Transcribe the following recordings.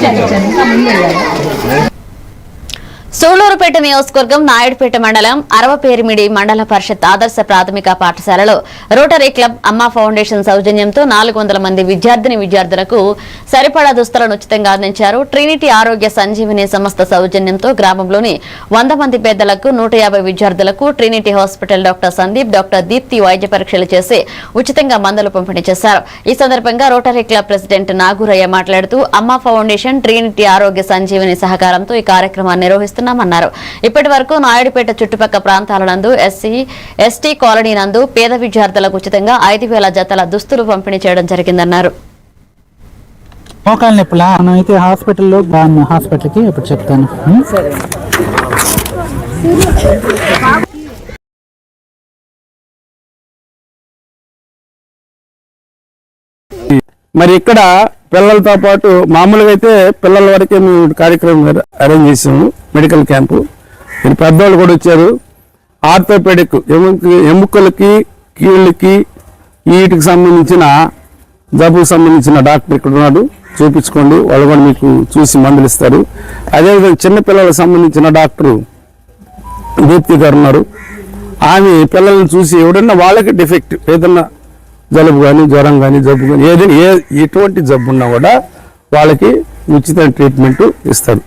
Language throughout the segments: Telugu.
战胜他们的人。సూళ్ళూరుపేట నియోజకవర్గం నాయుడుపేట మండలం అరవపేరిమిడి మండల పరిషత్ ఆదర్శ ప్రాథమిక పాఠశాలలో రోటరీ క్లబ్ అమ్మ ఫౌండేషన్ సౌజన్యంతో నాలుగు వందల మంది విద్యార్థిని విద్యార్థులకు సరిపడా దుస్తులను ఉచితంగా అందించారు. ట్రినిటీ ఆరోగ్య సంజీవిని సంస్థ సౌజన్యంతో గ్రామంలోని వంద మంది పేదలకు నూట యాభై విద్యార్థులకు Trinity hospital doctor Sandeep doctor Deepti వైద్య పరీక్షలు చేసి ఉచితంగా మందులు పంపిణీ చేశారు. ఈ సందర్భంగా రోటరీ క్లబ్ ప్రెసిడెంట్ నాగూరయ్య మాట్లాడుతూ అమ్మ ఫౌండేషన్ ట్రినిటీ ఆరోగ్య సంజీవిని సహకారంతో ఈ కార్యక్రమాన్ని నిర్వహిస్తున్నామన్నారు. ఇప్పటి వరకు నాయుడుపేట చుట్టుపక్కల ప్రాంతాల నందు ఎస్సీ ఎస్టీ కాలనీ నందు పేద విద్యార్థులకు ఉచితంగా ఐదు వేల జతల దుస్తులు పంపిణీ చేయడం జరిగిందన్నారు. మోకాలు నొప్పులా? మనం అయితే హాస్పిటల్లో బాగున్నా హాస్పిటల్కి ఇప్పుడు చెప్తాను. ఉం? మరి ఇక్కడ పిల్లలతో పాటు మామూలుగా అయితే పిల్లల వరకే మేము కార్యక్రమం అరేంజ్ చేసాము మెడికల్ క్యాంపు మరి పెద్దవాళ్ళు కూడా వచ్చారు. ఆర్థోపెడిక్ ఎముక ఎముకలకి కీళ్ళకి వీటికి సంబంధించిన జబ్బుకు సంబంధించిన డాక్టర్ ఇక్కడ ఉన్నాడు. చూపించుకోండి వాళ్ళు కూడా మీకు చూసి మందులు ఇస్తారు. అదేవిధంగా చిన్నపిల్లలకు సంబంధించిన డాక్టరు దీప్తి గారు ఉన్నారు. ఆమె పిల్లల్ని చూసి ఎవడన్నా వాళ్ళకి డిఫెక్ట్ ఏదన్నా జలుబు కానీ జ్వరం కానీ జబ్బు కానీ ఏదైనా ఏ ఎటువంటి జబ్బు ఉన్నా కూడా వాళ్ళకి ఉచిత ట్రీట్మెంట్ ఇస్తారు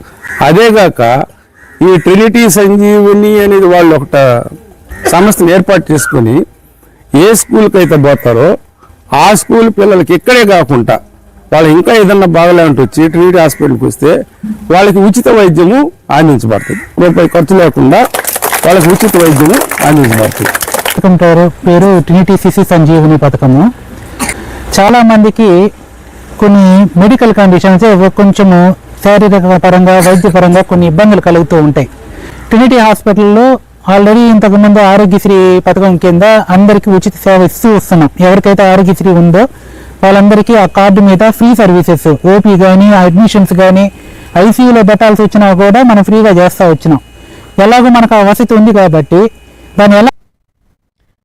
అదేగాక ఈ ట్రినిటీ సంజీవుని అనేది వాళ్ళు ఒకట సంస్థను ఏర్పాటు చేసుకొని ఏ స్కూల్కి అయితే పోతారో ఆ స్కూల్ పిల్లలకి ఇక్కడే కాకుండా వాళ్ళు ఇంకా ఏదన్నా బాగలేమంటే వచ్చి ట్రినిటీ హాస్పిటల్కి వస్తే వాళ్ళకి ఉచిత వైద్యము అందించబడుతుంది. రూపాయి ఖర్చు లేకుండా వాళ్ళకి ఉచిత వైద్యము అందించబడుతుంది. పథకం పేరు పేరు టీటీసీసీ సంజీవని పథకము. చాలా మందికి కొన్ని మెడికల్ కండిషన్స్ కొంచెము శారీరక పరంగా వైద్యపరంగా కొన్ని ఇబ్బందులు కలుగుతూ ఉంటాయి. ట్రినిటీ హాస్పిటల్లో ఆల్రెడీ ఇంతకుముందు ఆరోగ్యశ్రీ పథకం కింద అందరికీ ఉచిత సేవ ఇస్తూ వస్తున్నాం. ఎవరికైతే ఆరోగ్యశ్రీ ఉందో వాళ్ళందరికీ ఆ కార్డు మీద ఫ్రీ సర్వీసెస్ ఓపీ కానీ అడ్మిషన్స్ కానీ ఐసీయూలో పెట్టాల్సి వచ్చినా కూడా మనం ఫ్రీగా చేస్తూ వచ్చినాం. ఎలాగో మనకు ఆ వసతి ఉంది కాబట్టి దాన్ని ఎలా